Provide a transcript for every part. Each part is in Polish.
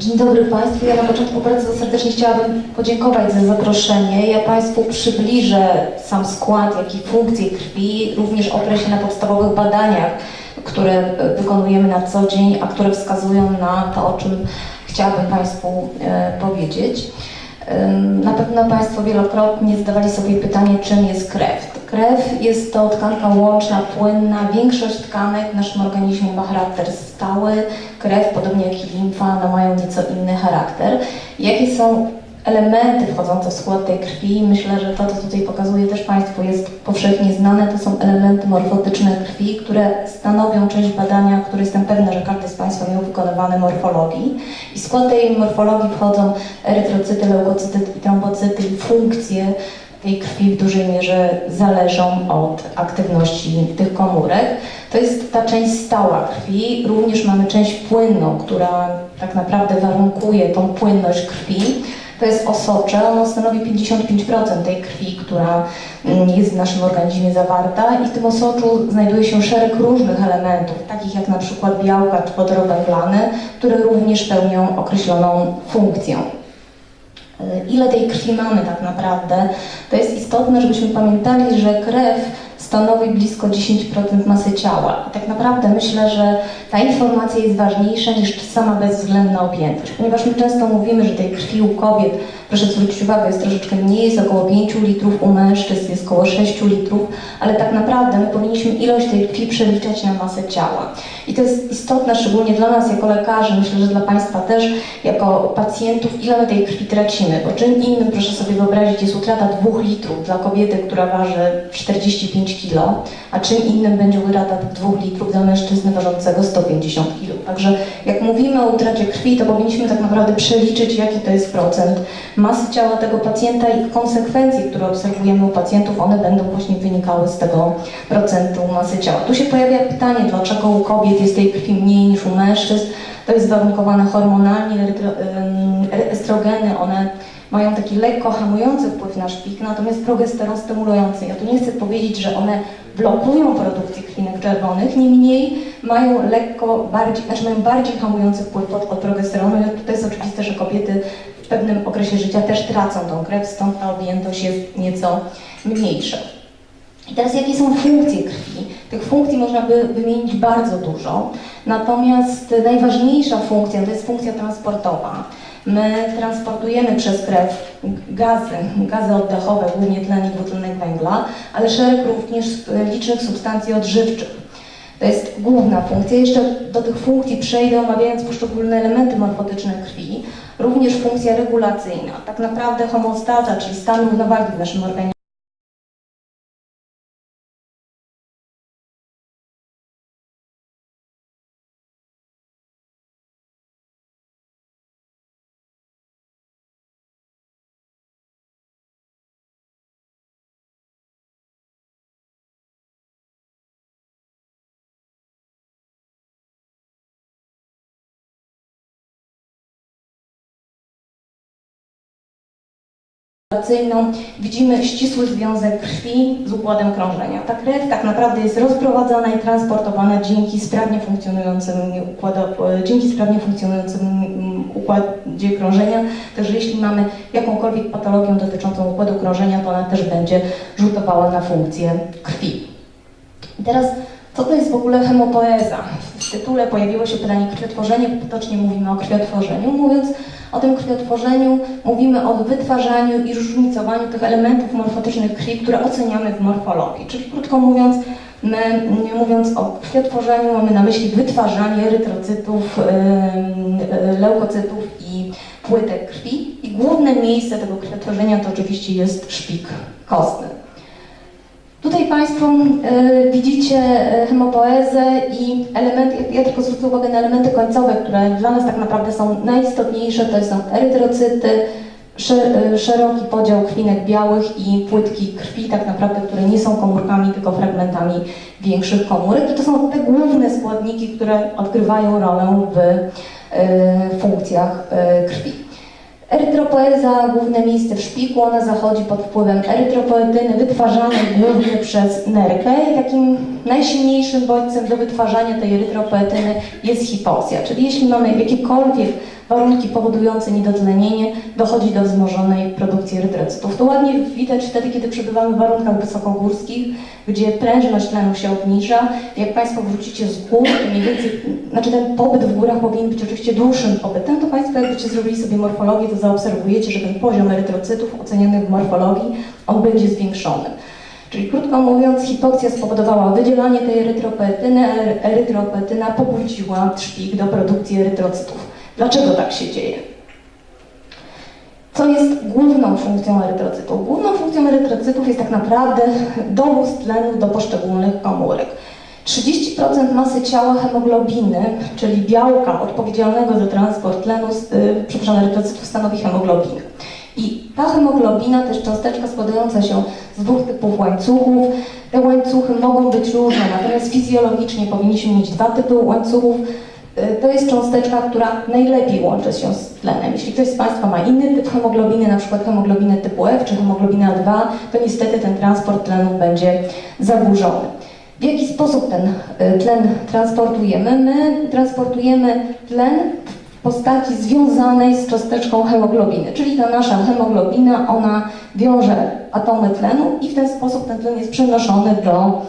Dzień dobry Państwu. Ja na początku bardzo serdecznie chciałabym podziękować za zaproszenie. Ja Państwu przybliżę sam skład, jak i funkcje krwi, również oprę się na podstawowych badaniach, które e, wykonujemy na co dzień, a które wskazują na to, o czym chciałabym Państwu e, powiedzieć. Ym, Na pewno Państwo wielokrotnie zadawali sobie pytanie, czym jest krew. Krew jest to tkanka łączna, płynna. Większość tkanek w naszym organizmie ma charakter stały. Krew, podobnie jak i limfa, no mają nieco inny charakter. Jakie są elementy wchodzące w skład tej krwi? Myślę, że to, co tutaj pokazuję też Państwu jest powszechnie znane. To są elementy morfotyczne krwi, które stanowią część badania, które jestem pewna, że każdy z Państwa miał wykonywane morfologii. I w skład tej morfologii wchodzą erytrocyty, leukocyty i trombocyty i funkcje tej krwi w dużej mierze zależą od aktywności tych komórek. To jest ta część stała krwi. Również mamy część płynną, która tak naprawdę warunkuje tą płynność krwi. To jest osocze, ono stanowi 55% tej krwi, która mm, jest w naszym organizmie zawarta i w tym osoczu znajduje się szereg różnych elementów, takich jak na przykład białka czy wodorowęglane, które również pełnią określoną funkcję. Y, Ile tej krwi mamy tak naprawdę? To jest istotne, żebyśmy pamiętali, że krew stanowi blisko 10% masy ciała. I tak naprawdę myślę, że ta informacja jest ważniejsza niż sama bezwzględna objętość, ponieważ my często mówimy, że tej krwi u kobiet, proszę zwrócić uwagę, jest troszeczkę mniej, jest około 5 litrów, u mężczyzn jest około 6 litrów, ale tak naprawdę my powinniśmy ilość tej krwi przeliczać na masę ciała. I to jest istotne, szczególnie dla nas jako lekarzy, myślę, że dla Państwa też, jako pacjentów, ile my tej krwi tracimy, bo czym innym, proszę sobie wyobrazić, jest utrata 2 litrów dla kobiety, która waży 45 kg, a czym innym będzie utrata 2 litrów dla mężczyzny ważącego 150 kg. Także jak mówimy o utracie krwi, to powinniśmy tak naprawdę przeliczyć, jaki to jest procent masy ciała tego pacjenta i konsekwencje, które obserwujemy u pacjentów, one będą właśnie wynikały z tego procentu masy ciała. Tu się pojawia pytanie, dlaczego u kobiet jest tej krwi mniej niż u mężczyzn. To jest warunkowane hormonalnie, estrogeny, one mają taki lekko hamujący wpływ na szpik, natomiast progesteron stymulujący. Ja tu nie chcę powiedzieć, że one blokują produkcję krwinek czerwonych, niemniej mają lekko bardziej, znaczy mają bardziej hamujący wpływ od, od progesteronu. I to jest oczywiste, że kobiety w pewnym okresie życia też tracą tą krew, stąd ta objętość jest nieco mniejsza. I teraz jakie są funkcje krwi? Tych funkcji można by wymienić bardzo dużo, natomiast najważniejsza funkcja to jest funkcja transportowa. My transportujemy przez krew gazy, gazy oddechowe, głównie tlen i dwutlenek węgla, ale szereg również licznych substancji odżywczych. To jest główna funkcja. Jeszcze do tych funkcji przejdę, omawiając poszczególne elementy morfotyczne krwi. Również funkcja regulacyjna. Tak naprawdę homostaza, czyli stan równowagi w naszym organizmie. Regulacyjną widzimy ścisły związek krwi z układem krążenia. Ta krew tak naprawdę jest rozprowadzana i transportowana dzięki sprawnie funkcjonującym układu, dzięki sprawnie funkcjonującym mm, układzie krążenia. Także jeśli mamy jakąkolwiek patologię dotyczącą układu krążenia, to ona też będzie rzutowała na funkcję krwi. I teraz, co to jest w ogóle hemopoeza? W tytule pojawiło się pytanie krwiotworzenie, potocznie mówimy o krwiotworzeniu. Mówiąc o tym krwiotworzeniu, mówimy o wytwarzaniu i różnicowaniu tych elementów morfotycznych krwi, które oceniamy w morfologii. Czyli krótko mówiąc, my mówiąc o krwiotworzeniu mamy na myśli wytwarzanie erytrocytów, leukocytów i płytek krwi. I główne miejsce tego krwiotworzenia to oczywiście jest szpik kostny. Tutaj Państwo y, widzicie y, hemopoezę i elementy, ja tylko zwrócę uwagę na elementy końcowe, które dla nas tak naprawdę są najistotniejsze, to są erytrocyty, y, szeroki podział krwinek białych i płytki krwi, tak naprawdę, które nie są komórkami, tylko fragmentami większych komórek. I to są te główne składniki, które odgrywają rolę w funkcjach krwi. Erytropoeza, główne miejsce w szpiku, ona zachodzi pod wpływem erytropoetyny wytwarzanej głównie przez nerkę i takim najsilniejszym bodźcem do wytwarzania tej erytropoetyny jest hipoksja. Czyli jeśli mamy jakiekolwiek warunki powodujące niedotlenienie, dochodzi do wzmożonej produkcji erytrocytów. To ładnie widać wtedy, kiedy przebywamy w warunkach wysokogórskich, gdzie prężność tlenu się obniża. Jak Państwo wrócicie z gór, mniej więcej, znaczy ten pobyt w górach powinien być oczywiście dłuższym pobytem, to Państwo jakbyście zrobili sobie morfologię, to zaobserwujecie, że ten poziom erytrocytów oceniany w morfologii, on będzie zwiększony. Czyli krótko mówiąc, hipoksja spowodowała wydzielanie tej erytropoetyny, erytropoetyna pobudziła trzpik do produkcji erytrocytów. Dlaczego tak się dzieje? Co jest główną funkcją erytrocytów? Główną funkcją erytrocytów jest tak naprawdę dowóz tlenu do poszczególnych komórek. 30% masy ciała hemoglobiny, czyli białka odpowiedzialnego za transport tlenu, yy, przepraszam, erytrocytów stanowi hemoglobina. I ta hemoglobina jest cząsteczka składająca się z dwóch typów łańcuchów. Te łańcuchy mogą być różne, natomiast fizjologicznie powinniśmy mieć dwa typy łańcuchów. Y, To jest cząsteczka, która najlepiej łączy się z tlenem. Jeśli ktoś z Państwa ma inny typ hemoglobiny, na przykład hemoglobinę typu F czy hemoglobinę A2, to niestety ten transport tlenu będzie zaburzony. W jaki sposób ten y, tlen transportujemy? My transportujemy tlen w postaci związanej z cząsteczką hemoglobiny, czyli ta nasza hemoglobina, ona wiąże atomy tlenu i w ten sposób ten tlen jest przenoszony do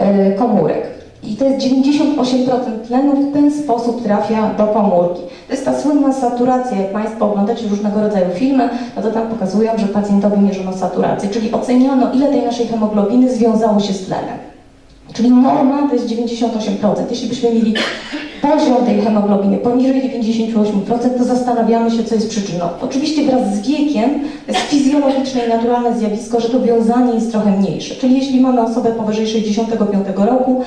y, komórek. I to jest 98% tlenu w ten sposób trafia do komórki. To jest ta słynna saturacja, jak Państwo oglądacie różnego rodzaju filmy, no to tam pokazują, że pacjentowi mierzono saturację, czyli oceniano ile tej naszej hemoglobiny związało się z tlenem. Czyli norma to jest 98%. Jeśli byśmy mieli poziom tej hemoglobiny poniżej 98%, to zastanawiamy się, co jest przyczyną. Oczywiście wraz z wiekiem jest fizjologiczne i naturalne zjawisko, że to wiązanie jest trochę mniejsze. Czyli jeśli mamy osobę powyżej 65 roku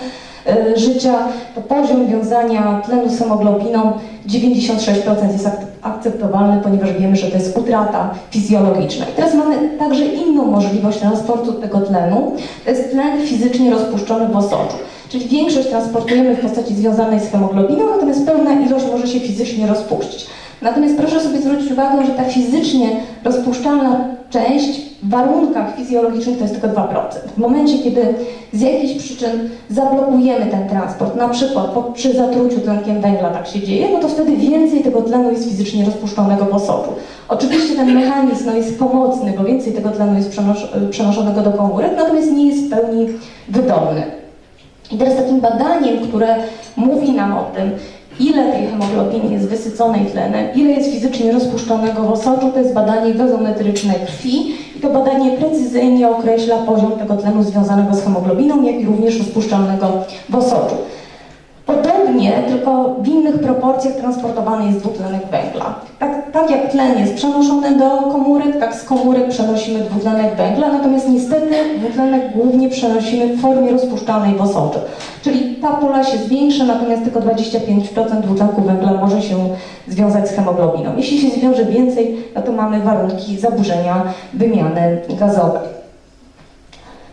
życia, to poziom wiązania tlenu z hemoglobiną 96% jest ak- akceptowalny, ponieważ wiemy, że to jest utrata fizjologiczna. I teraz mamy także inną możliwość transportu tego tlenu. To jest tlen fizycznie rozpuszczony w osoczu. Czyli większość transportujemy w postaci związanej z hemoglobiną, natomiast pełna ilość może się fizycznie rozpuścić. Natomiast proszę sobie zwrócić uwagę, że ta fizycznie rozpuszczalna część w warunkach fizjologicznych to jest tylko 2%. W momencie, kiedy z jakichś przyczyn zablokujemy ten transport, na przykład po, przy zatruciu tlenkiem węgla tak się dzieje, no to wtedy więcej tego tlenu jest fizycznie rozpuszczonego w osoczu. Oczywiście ten mechanizm no, jest pomocny, bo więcej tego tlenu jest przenos przenoszonego do komórek, natomiast nie jest w pełni wydolny. I teraz takim badaniem, które mówi nam o tym, ile tej hemoglobiny jest wysyconej tlenem, ile jest fizycznie rozpuszczonego w osoczu, to jest badanie gazometryczne krwi i to badanie precyzyjnie określa poziom tego tlenu związanego z hemoglobiną, jak i również rozpuszczalnego w osoczu. Podobnie, tylko w innych proporcjach transportowany jest dwutlenek węgla. Tak, tak jak tlen jest przenoszony do komórek, tak z komórek przenosimy dwutlenek węgla, natomiast niestety dwutlenek głównie przenosimy w formie rozpuszczalnej w osoczu. Czyli ta pula się zwiększa, natomiast tylko 25% dwutlenku węgla może się związać z hemoglobiną. Jeśli się zwiąże więcej, no to mamy warunki zaburzenia wymiany gazowej.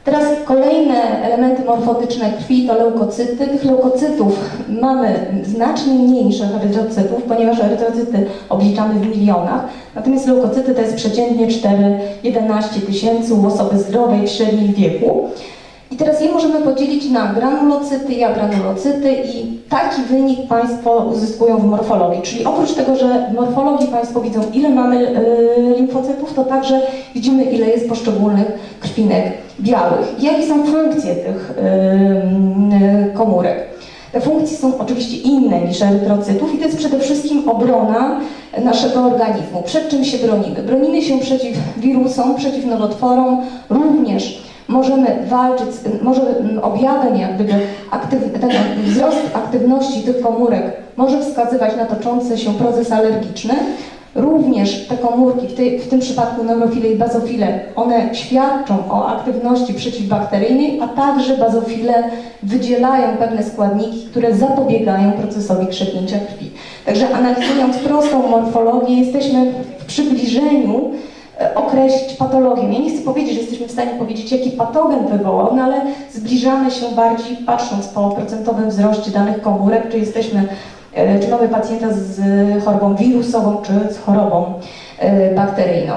Teraz kolejne elementy morfotyczne krwi to leukocyty. Tych leukocytów mamy znacznie mniej niż erytrocytów, ponieważ erytrocyty obliczamy w milionach. Natomiast leukocyty to jest przeciętnie 4-11 tysięcy u osoby zdrowej w średnim wieku. I teraz je możemy podzielić na granulocyty i agranulocyty i taki wynik Państwo uzyskują w morfologii. Czyli oprócz tego, że w morfologii Państwo widzą ile mamy y, limfocytów, to także widzimy ile jest poszczególnych krwinek białych. Jakie są funkcje tych komórek. Te funkcje są oczywiście inne niż erytrocytów i to jest przede wszystkim obrona naszego organizmu. Przed czym się bronimy? Bronimy się przeciw wirusom, przeciw nowotworom, również możemy walczyć, może objawem jak gdyby aktyw, ten wzrost aktywności tych komórek może wskazywać na toczący się proces alergiczny. Również te komórki, w, tej, w tym przypadku neurofile i bazofile, one świadczą o aktywności przeciwbakteryjnej, a także bazofile wydzielają pewne składniki, które zapobiegają procesowi krzepnięcia krwi. Także analizując prostą morfologię, jesteśmy w przybliżeniu e, określić patologię. Ja nie chcę powiedzieć, że jesteśmy w stanie powiedzieć, jaki patogen wywołał, no ale zbliżamy się bardziej, patrząc po procentowym wzroście danych komórek, czy jesteśmy, czy mamy pacjenta z chorobą wirusową, czy z chorobą e, bakteryjną.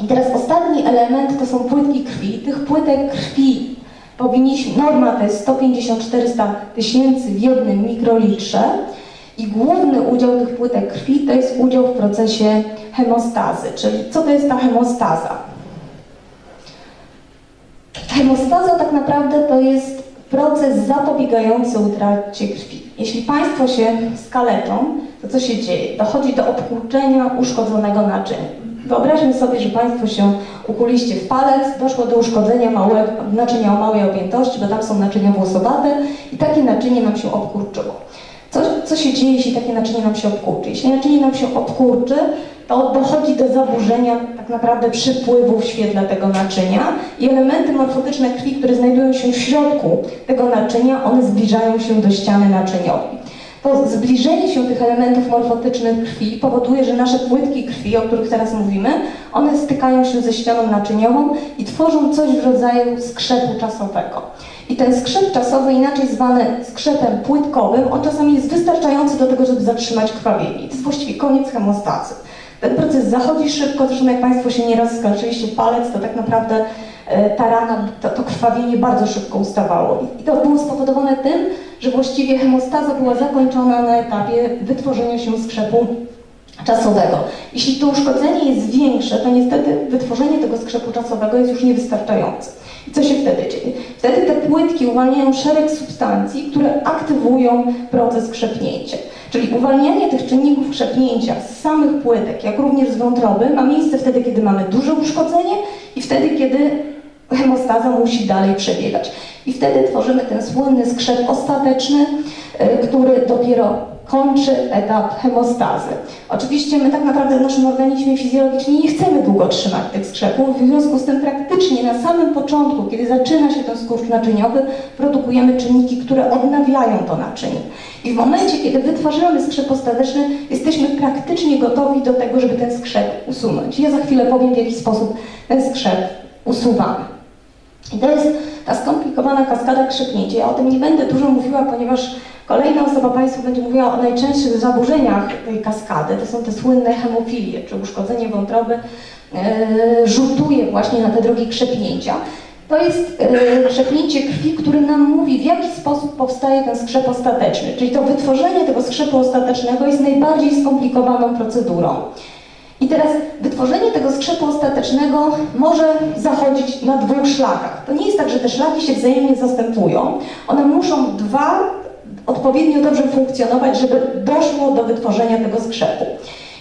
I teraz ostatni element to są płytki krwi. Tych płytek krwi powinniśmy, norma to jest 150-400 tysięcy w jednym mikrolitrze. I główny udział tych płytek krwi to jest udział w procesie hemostazy. Czyli co to jest ta hemostaza? Hemostaza tak naprawdę to jest proces zapobiegający utracie krwi. Jeśli Państwo się skaleczą, to co się dzieje? Dochodzi do obkurczenia uszkodzonego naczynia. Wyobraźmy sobie, że Państwo się ukuliście w palec, doszło do uszkodzenia małego, naczynia o małej objętości, bo tam są naczynia włosowate i takie naczynie nam się obkurczyło. Co, co się dzieje, jeśli takie naczynie nam się obkurczy? Jeśli naczynie nam się obkurczy, to dochodzi do zaburzenia tak naprawdę przypływu w świetle tego naczynia i elementy morfotyczne krwi, które znajdują się w środku tego naczynia, one zbliżają się do ściany naczyniowej. To zbliżenie się tych elementów morfotycznych krwi powoduje, że nasze płytki krwi, o których teraz mówimy, one stykają się ze ścianą naczyniową i tworzą coś w rodzaju skrzepu czasowego. I ten skrzep czasowy, inaczej zwany skrzepem płytkowym, on czasami jest wystarczający do tego, żeby zatrzymać krwawienie. To jest właściwie koniec hemostazy. Ten proces zachodzi szybko, zresztą jak Państwo się nieraz skarżyliście palec, to tak naprawdę e, ta rana, to, to krwawienie bardzo szybko ustawało. I to było spowodowane tym, że właściwie hemostaza była zakończona na etapie wytworzenia się skrzepu czasowego. Jeśli to uszkodzenie jest większe, to niestety wytworzenie tego skrzepu czasowego jest już niewystarczające. I co się wtedy dzieje? Wtedy te płytki uwalniają szereg substancji, które aktywują proces krzepnięcia. Czyli uwalnianie tych czynników krzepnięcia z samych płytek, jak również z wątroby, ma miejsce wtedy, kiedy mamy duże uszkodzenie i wtedy, kiedy hemostaza musi dalej przebiegać. I wtedy tworzymy ten słynny skrzep ostateczny, y, który dopiero kończy etap hemostazy. Oczywiście my tak naprawdę w naszym organizmie fizjologicznie nie chcemy długo trzymać tych skrzepów, w związku z tym praktycznie na samym początku, kiedy zaczyna się ten skurcz naczyniowy, produkujemy czynniki, które odnawiają to naczynie. I w momencie, kiedy wytwarzamy skrzep ostateczny, jesteśmy praktycznie gotowi do tego, żeby ten skrzep usunąć. Ja za chwilę powiem, w jaki sposób ten skrzep usuwamy. I to jest ta skomplikowana kaskada krzepnięcia. Ja o tym nie będę dużo mówiła, ponieważ kolejna osoba Państwu będzie mówiła o najczęstszych zaburzeniach tej kaskady. To są te słynne hemofilie, czy uszkodzenie wątroby yy, rzutuje właśnie na te drogi krzepnięcia. To jest yy, krzepnięcie krwi, które nam mówi, w jaki sposób powstaje ten skrzep ostateczny. Czyli to wytworzenie tego skrzepu ostatecznego jest najbardziej skomplikowaną procedurą. I teraz wytworzenie tego skrzepu ostatecznego może zachodzić na dwóch szlakach. To nie jest tak, że te szlaki się wzajemnie zastępują. One muszą dwa odpowiednio dobrze funkcjonować, żeby doszło do wytworzenia tego skrzepu.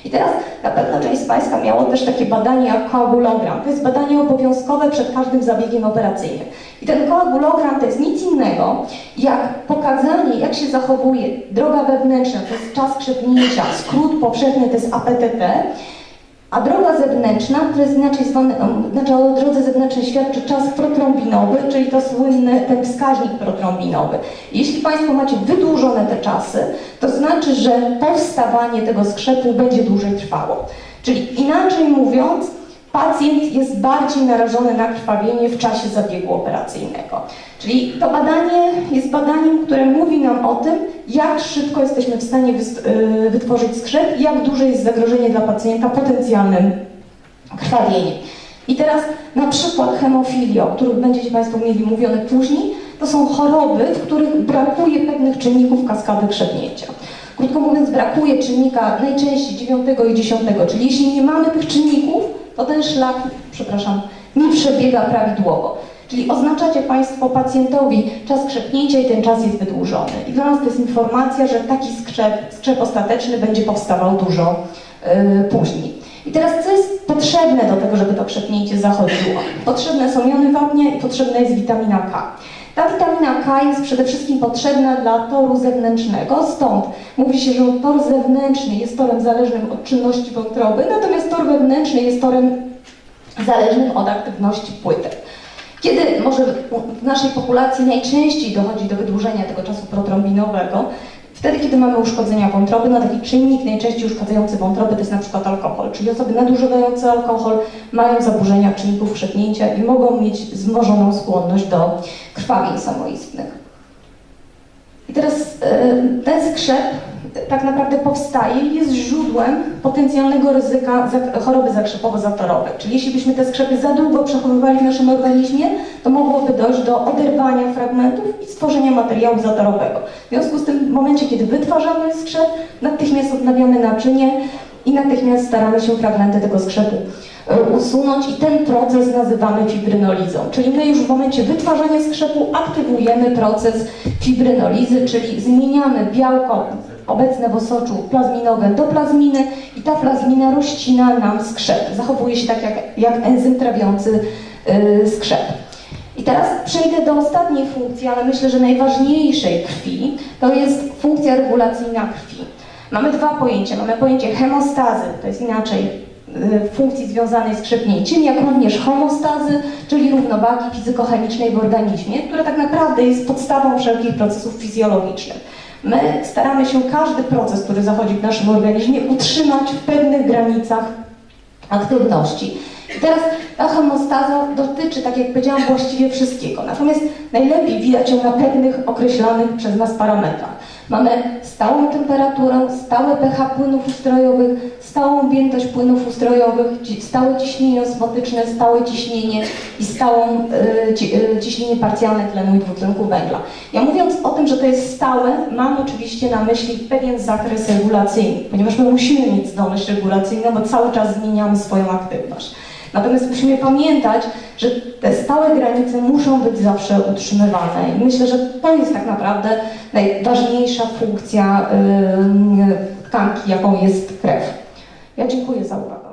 I teraz na pewno część z Państwa miało też takie badanie jak koagulogram. To jest badanie obowiązkowe przed każdym zabiegiem operacyjnym. I ten koagulogram to jest nic innego, jak pokazanie, jak się zachowuje droga wewnętrzna, to jest czas krzepnięcia, skrót powszechny to jest APTT, a droga zewnętrzna, to jest inaczej zwany, znaczy o drodze zewnętrznej świadczy czas protrombinowy, czyli to słynny ten wskaźnik protrombinowy. Jeśli Państwo macie wydłużone te czasy, to znaczy, że powstawanie tego skrzepu będzie dłużej trwało. Czyli inaczej mówiąc, pacjent jest bardziej narażony na krwawienie w czasie zabiegu operacyjnego. Czyli to badanie jest badaniem, które mówi nam o tym, jak szybko jesteśmy w stanie y, wytworzyć skrzep jak duże jest zagrożenie dla pacjenta potencjalnym krwawieniem. I teraz na przykład hemofilii, o których będziecie Państwo mieli mówione później, to są choroby, w których brakuje pewnych czynników kaskady krzepnięcia. Krótko mówiąc, brakuje czynnika najczęściej 9 i 10, czyli jeśli nie mamy tych czynników, to ten szlak, przepraszam, nie przebiega prawidłowo. Czyli oznaczacie Państwo pacjentowi czas krzepnięcia i ten czas jest wydłużony. I dla nas to jest informacja, że taki skrzep, skrzep ostateczny będzie powstawał dużo yy, później. I teraz co jest potrzebne do tego, żeby to krzepnięcie zachodziło? Potrzebne są jony wapnia i potrzebna jest witamina K. Ta witamina K jest przede wszystkim potrzebna dla toru zewnętrznego, stąd mówi się, że tor zewnętrzny jest torem zależnym od czynności wątroby, natomiast tor wewnętrzny jest torem zależnym od aktywności płytek. Kiedy może w naszej populacji najczęściej dochodzi do wydłużenia tego czasu protrombinowego? Wtedy, kiedy mamy uszkodzenia wątroby, no taki czynnik najczęściej uszkadzający wątroby to jest na przykład alkohol, czyli osoby nadużywające alkohol mają zaburzenia czynników krzepnięcia i mogą mieć wzmożoną skłonność do krwawień samoistnych. I teraz e, ten skrzep tak naprawdę powstaje i jest źródłem potencjalnego ryzyka choroby zakrzepowo-zatorowej. Czyli jeśli byśmy te skrzepy za długo przechowywali w naszym organizmie, to mogłoby dojść do oderwania fragmentów i stworzenia materiału zatorowego. W związku z tym w momencie, kiedy wytwarzamy skrzep, natychmiast odnawiamy naczynie i natychmiast staramy się fragmenty tego skrzepu e, usunąć i ten proces nazywamy fibrynolizą. Czyli my już w momencie wytwarzania skrzepu aktywujemy proces fibrynolizy, czyli zmieniamy białko obecne w osoczu plazminowe do plazminy i ta plazmina rozcina nam skrzep. Zachowuje się tak jak, jak enzym trawiący yy, skrzep. I teraz przejdę do ostatniej funkcji, ale myślę, że najważniejszej krwi, to jest funkcja regulacyjna krwi. Mamy dwa pojęcia. Mamy pojęcie hemostazy, to jest inaczej y, funkcji związanej z krzepnięciem, jak również homostazy, czyli równowagi fizykochemicznej w organizmie, która tak naprawdę jest podstawą wszelkich procesów fizjologicznych. My staramy się każdy proces, który zachodzi w naszym organizmie, utrzymać w pewnych granicach aktywności. I teraz ta homostaza dotyczy, tak jak powiedziałam, właściwie wszystkiego. Natomiast najlepiej widać ją na pewnych określonych przez nas parametrach. Mamy stałą temperaturę, stałe pH płynów ustrojowych, stałą objętość płynów ustrojowych, stałe ciśnienie osmotyczne, stałe ciśnienie i stałą e, ciśnienie parcjalne tlenu i dwutlenku węgla. Ja mówiąc o tym, że to jest stałe, mam oczywiście na myśli pewien zakres regulacyjny, ponieważ my musimy mieć zdolność regulacyjną, bo cały czas zmieniamy swoją aktywność. Natomiast musimy pamiętać, że te stałe granice muszą być zawsze utrzymywane i myślę, że to jest tak naprawdę najważniejsza funkcja tkanki, jaką jest krew. Ja dziękuję za uwagę.